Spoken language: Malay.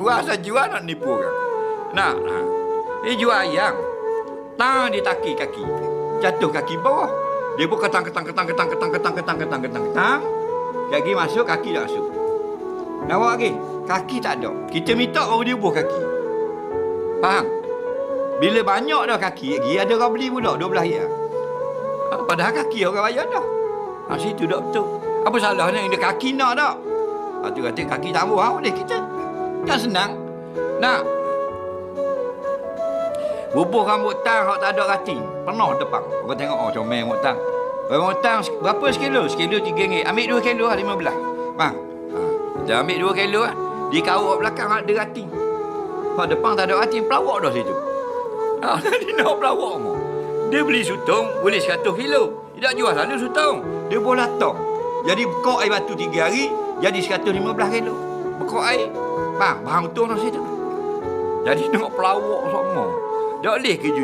Jual asal jual nak nipu orang. Nak. Ha. Dia jual ayam. Tang dia taki kaki. Jatuh kaki bawah. Dia pun ketang ketang ketang ketang ketang ketang ketang ketang ketang ketang. Kaki masuk, kaki tak masuk. Buat lagi? Kaki tak ada. Kita minta baru dia buah kaki. Faham? Bila banyak dah kaki lagi, ada orang beli pula 12 ya. Ha, padahal kaki orang bayar dah. Ha, situ dah betul. Apa salahnya yang dia kaki nak tak? Ha, tu kata kaki tak buah boleh kita. Kan senang. Nak. Bubuh rambut tang hak tak ada rating. Penuh depan. Orang tengok, oh comel rambut tang. Rambut tang berapa sekilo? Sekilo tiga ringgit. Ambil dua kilo lah, lima belah. Bang. Ha. Kita ambil dua kilo lah. Di kawak belakang ada rating. Hak depan tak ada rating, pelawak dah situ. Ha, dia nak pelawak mu. Dia beli sutong, boleh 100 kilo. Dia tak jual selalu sutong. Dia bola tong. Jadi bekok air batu tiga hari, jadi 115 kilo. Bekok air. Bang, bang untung dah situ. Jadi nak pelawak semua. Tak boleh kerja